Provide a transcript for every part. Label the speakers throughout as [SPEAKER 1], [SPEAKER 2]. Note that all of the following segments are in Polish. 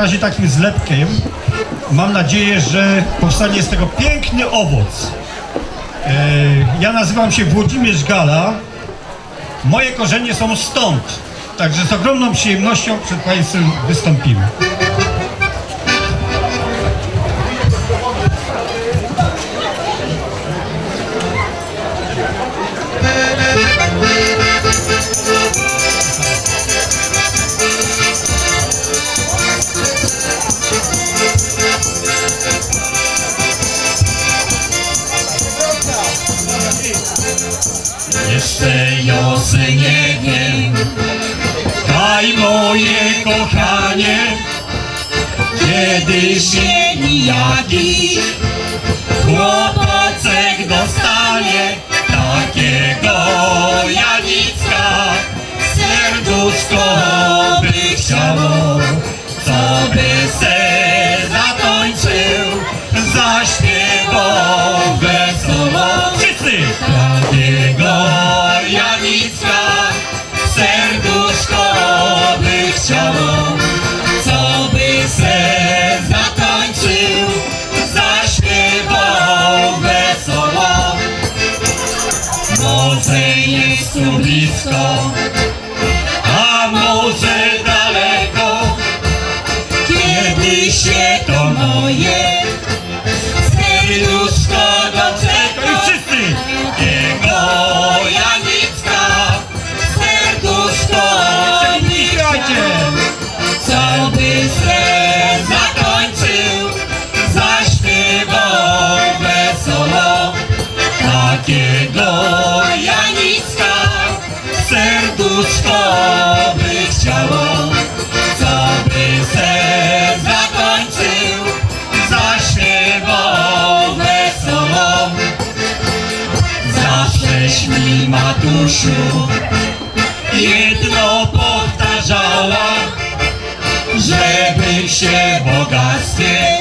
[SPEAKER 1] razie takim zlepkiem. Mam nadzieję, że powstanie z tego piękny owoc. E, Ja nazywam się Włodzimierz Gala. Moje korzenie są stąd. Także z ogromną przyjemnością przed Państwem wystąpimy.
[SPEAKER 2] Jeszcze Josy nie wiem. Daj moje kochanie Kiedy się nijaki Chłopacek dostanie Takiego Janicka. Serduszko tu blisko, a może daleko, kiedy się to moje serduszko serduszko by chciało, co by se zakończył, zaśpiewał wesoło. Zawsze mi matusiu jedno powtarzała, żeby się bogactwie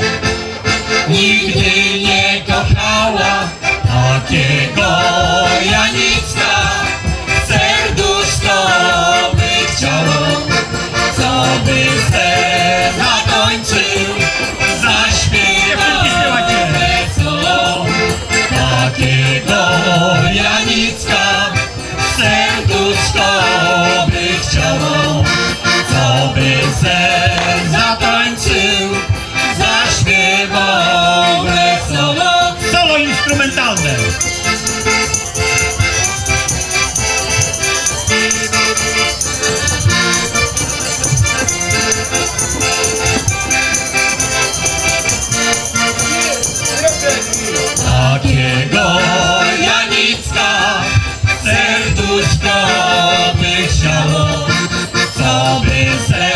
[SPEAKER 2] nigdy nie kochała. Takiego Janicka serduszko Takiego Janicka serduszko by chciało, co by se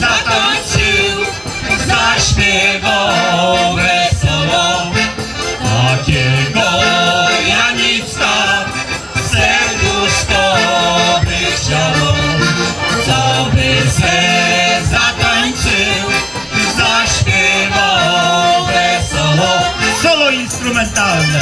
[SPEAKER 2] zatańczył, zaśpiewał wesoło. Takiego
[SPEAKER 1] instrumentalne!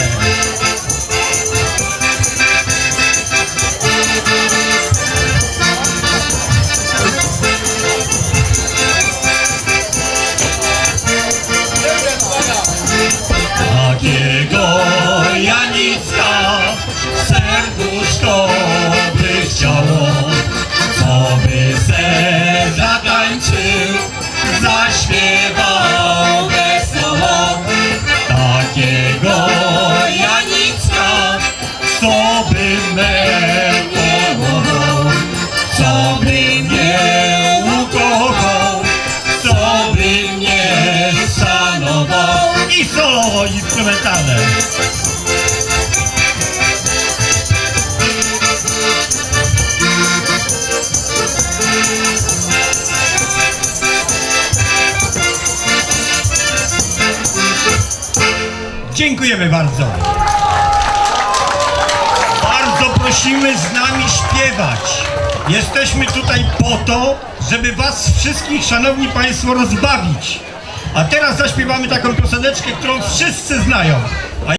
[SPEAKER 2] Takiego Janicka serduszko by chciało, co by se zatańczył, zaśpiewał
[SPEAKER 1] solo instrumentalne! Dziękujemy bardzo. Bardzo prosimy z nami śpiewać. Jesteśmy tutaj po to, żeby was wszystkich, szanowni państwo, rozbawić. A teraz zaśpiewamy taką pioseneczkę, którą wszyscy znają.